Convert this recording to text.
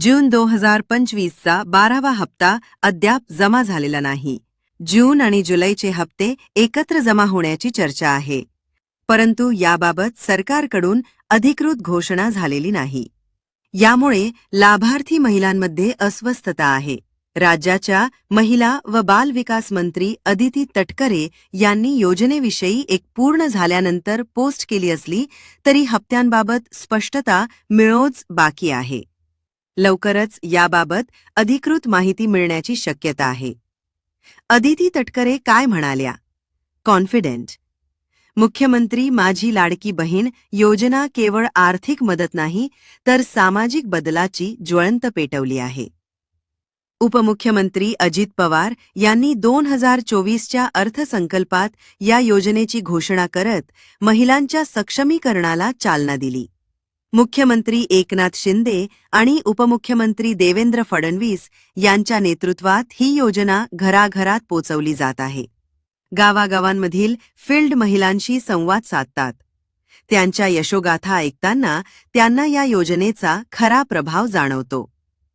जून दोन हजार पंचवीसचा बारावा हप्ता अद्याप जमा झालेला नाही. जून आणि जुलैचे हप्ते एकत्र जमा होण्याची चर्चा आहे. परंतु याबाबत सरकारकडून अधिकृत घोषणा झालेली नाही. यामुळे लाभार्थी महिलांमध्ये अस्वस्थता आहे. राज्याच्या महिला व बाल विकास मंत्री अदिती तटकरे यांनी योजनेविषयी एक पूर्ण झाल्यानंतर पोस्ट केली असली तरी हप्त्यांबाबत स्पष्टता मिळोच बाकी आहे. लवकरच याबाबत अधिकृत माहिती मिळण्याची शक्यता आहे. अदिती तटकरे काय म्हणाल्या? कॉन्फिडेंट. मुख्यमंत्री माझी लाडकी बहीण योजना केवळ आर्थिक मदत नाही तर सामाजिक बदलाची ज्वळंत पेटवली आहे. उपमुख्यमंत्री अजित पवार यांनी दोन हजार चोवीसच्या अर्थसंकल्पात या योजनेची घोषणा करत महिलांच्या सक्षमीकरणाला चालना दिली. मुख्यमंत्री एकनाथ शिंदे आणि उपमुख्यमंत्री देवेंद्र फडणवीस यांच्या नेतृत्वात ही योजना घराघरात पोचवली जात आहे. गावागावांमधील फील्ड महिलांशी संवाद साधतात. त्यांच्या यशोगाथा ऐकताना त्यांना या योजनेचा खरा प्रभाव जाणवतो.